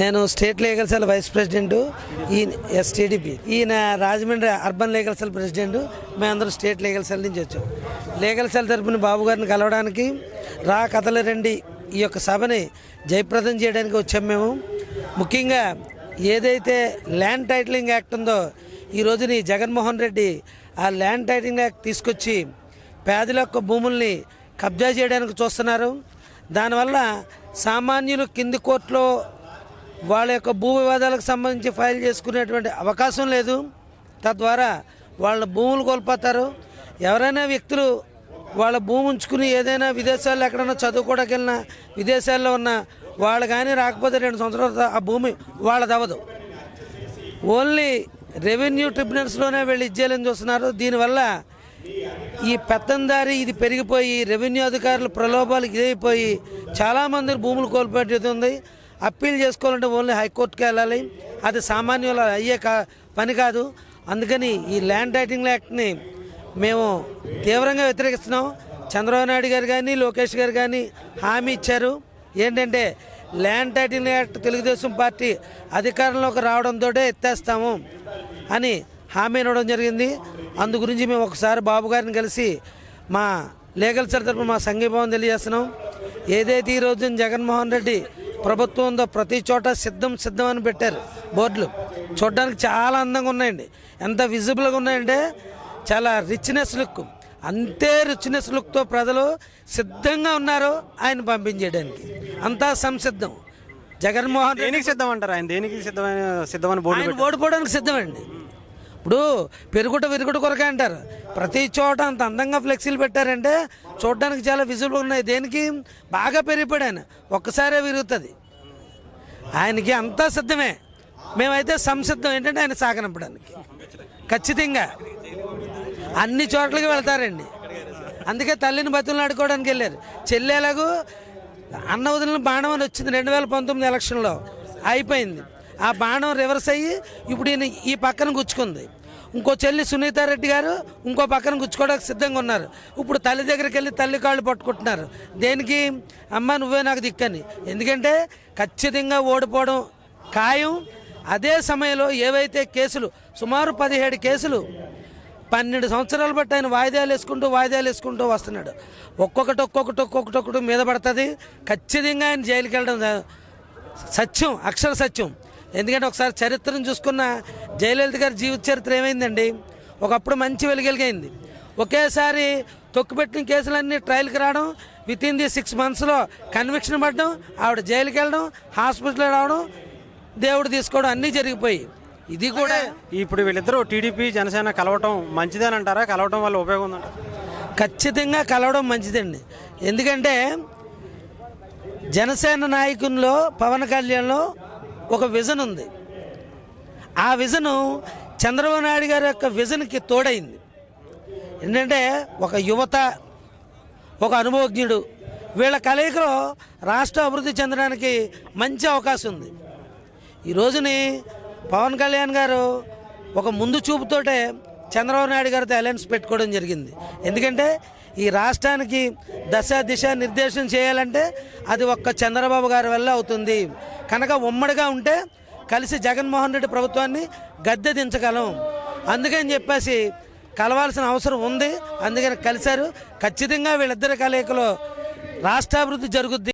నేను state legal cell vice president ఈయన ఎస్టీడీపీ. ఈయన Rajahmundry urban legal cell president మేమందరం స్టేట్ లీగల్ సెల్ నుంచి వచ్చాం. లీగల్ సెల్ తరపున బాబు గారిని కలవడానికి రా కథలు రండి ఈ యొక్క సభని జయప్రదం చేయడానికి వచ్చాం మేము. ముఖ్యంగా ఏదైతే ల్యాండ్ టైటిలింగ్ యాక్ట్ ఉందో ఈ రోజుని జగన్మోహన్ రెడ్డి ఆ ల్యాండ్ టైటిలింగ్ యాక్ట్ తీసుకొచ్చి పేదల యొక్క భూముల్ని కబ్జా చేయడానికి చూస్తున్నారు. దానివల్ల సామాన్యులు కింది కోర్టులో వాళ్ళ యొక్క భూ వివాదాలకు సంబంధించి ఫైల్ చేసుకునేటువంటి అవకాశం లేదు. తద్వారా వాళ్ళ భూములు కోల్పోతారు. ఎవరైనా వ్యక్తులు వాళ్ళ భూమి ఉంచుకుని ఏదైనా విదేశాల్లో ఎక్కడైనా చదువుకోవడానికి వెళ్ళినా విదేశాల్లో ఉన్న వాళ్ళు కానీ రాకపోతే రెండు సంవత్సరాల ఆ భూమి వాళ్ళది అవ్వదు ఓన్లీ రెవెన్యూ ట్రిబ్యునల్స్లోనే వీళ్ళు ఇచ్చేయాలని చూస్తున్నారు. దీనివల్ల ఈ పెత్తందారి ఇది పెరిగిపోయి రెవెన్యూ అధికారులు ప్రలోభాలు ఇదైపోయి చాలామంది భూములు కోల్పోయేది ఉంది. అప్పీల్ చేసుకోవాలంటే ఓన్లీ హైకోర్టుకి వెళ్ళాలి. అది సామాన్యుల అయ్యే కా పని కాదు. అందుకని ఈ ల్యాండ్ టైటింగ్ యాక్ట్ని మేము తీవ్రంగా వ్యతిరేకిస్తున్నాం. చంద్రబాబు నాయుడు గారు కానీ లోకేష్ గారు కానీ హామీ ఇచ్చారు. ఏంటంటే land titling act Telugu Desam party అధికారంలోకి రావడంతో ఎత్తేస్తాము అని హామీ ఇవ్వడం జరిగింది. అందు గురించి మేము ఒకసారి బాబు గారిని కలిసి మా లీగల్ సెల్ తరఫున మా సంఘీభావం తెలియజేస్తున్నాం. ఏదైతే ఈ రోజున జగన్మోహన్ రెడ్డి ప్రభుత్వం ఉందో ప్రతి చోట సిద్ధం సిద్ధం అని పెట్టారు బోర్డులు. చూడడానికి చాలా అందంగా ఉన్నాయండి. ఎంత విజిబుల్గా ఉన్నాయంటే చాలా రిచ్నెస్ లుక్ అంతే రిచ్నెస్ లుక్తో ప్రజలు సిద్ధంగా ఉన్నారు ఆయన పంపించేయడానికి. అంతా సంసిద్ధం. జగన్మోహన్ దేనికి సిద్ధం అంటారు ఆయన? దేనికి సిద్ధమైన సిద్ధమైన బోర్డు ఆయన ఓడిపోవడానికి సిద్ధమండి. ఇప్పుడు పెరుగుట విరుగుట కొరకే అంటారు. ప్రతి చోట అంత అందంగా ఫ్లెక్సీలు పెట్టారంటే చూడడానికి చాలా విజువల్ ఉన్నాయి. దేనికి? బాగా పెరిగిపోయాడు ఆయన ఒక్కసారే విరుగుతుంది. ఆయనకి అంతా సిద్ధమే. మేమైతే సంసిద్ధం. ఏంటంటే ఆయన సాగనంపడానికి. ఖచ్చితంగా. అన్ని చోట్లకి వెళ్తారండి. అందుకే తల్లిని బతులు ఆడుకోవడానికి వెళ్ళారు. చెల్లెలాగూ అన్న వదిలిన బాణం అని వచ్చింది రెండు వేల పంతొమ్మిది ఎలక్షన్లో. అయిపోయింది. ఆ బాణం రివర్స్ అయ్యి ఇప్పుడు ఈయన ఈ పక్కన గుచ్చుకుంది. ఇంకో చెల్లి సునీతారెడ్డి గారు ఇంకో పక్కన గుచ్చుకోవడానికి సిద్ధంగా ఉన్నారు. ఇప్పుడు తల్లి దగ్గరికి వెళ్ళి తల్లి కాళ్ళు పట్టుకుంటున్నారు. దేనికి? అమ్మ నువ్వే నాకు దిక్కని. ఎందుకంటే ఖచ్చితంగా ఓడిపోవడం ఖాయం. అదే సమయంలో ఏవైతే కేసులు సుమారు పదిహేడు కేసులు పన్నెండు సంవత్సరాలు బట్టి ఆయన వాయిదాలు వేసుకుంటూ వాయిదాలు వేసుకుంటూ వస్తున్నాడు. ఒక్కొక్కటి ఒక్కొక్కటి ఒక్కొక్కటి ఒక్కటి మీద పడుతుంది. ఖచ్చితంగా ఆయన జైలుకి వెళ్ళడం సత్యం అక్షర సత్యం. ఎందుకంటే ఒకసారి చరిత్రను చూసుకున్న జయలలిత గారి జీవిత చరిత్ర ఏమైందండి? ఒకప్పుడు మంచి వెలుగెలిగైంది. ఒకేసారి తొక్కుపెట్టిన కేసులన్నీ ట్రయల్కి రావడం విత్ ఇన్ ది సిక్స్ మంత్స్లో కన్విక్షన్ పడడం ఆవిడ జైలుకి వెళ్ళడం హాస్పిటల్ రావడం దేవుడు తీసుకోవడం అన్నీ జరిగిపోయి. ఇది కూడా ఇప్పుడు వీళ్ళిద్దరూ టీడీపీ జనసేన కలవటం మంచిదని అంటారా కలవటం వల్ల ఉపయోగం ఉందంటారా? ఖచ్చితంగా కలవడం మంచిదండి. ఎందుకంటే జనసేన నాయకుల్లో పవన్ కళ్యాణ్లో ఒక విజన్ ఉంది. ఆ విజను చంద్రబాబు నాయుడు గారి యొక్క విజన్కి తోడైంది. ఏంటంటే ఒక యువత ఒక అనుభవజ్ఞుడు వీళ్ళ కలయికలో రాష్ట్ర అభివృద్ధి చెందడానికి మంచి అవకాశం ఉంది. ఈ రోజుని పవన్ కళ్యాణ్ గారు ఒక ముందు చూపుతోటే చంద్రబాబు నాయుడు గారితో అలయన్స్ పెట్టుకోవడం జరిగింది. ఎందుకంటే ఈ రాష్ట్రానికి దశ దిశ నిర్దేశం చేయాలంటే అది ఒక్క చంద్రబాబు గారి వల్ల అవుతుంది. కనుక ఉమ్మడిగా ఉంటే కలిసి జగన్మోహన్ రెడ్డి ప్రభుత్వాన్ని గద్దె దించగలం. అందుకని చెప్పేసి కలవాల్సిన అవసరం ఉంది. అందుకని కలిశారు. ఖచ్చితంగా వీళ్ళిద్దరి కలయికలో రాష్ట్రాభివృద్ధి జరుగుద్ది.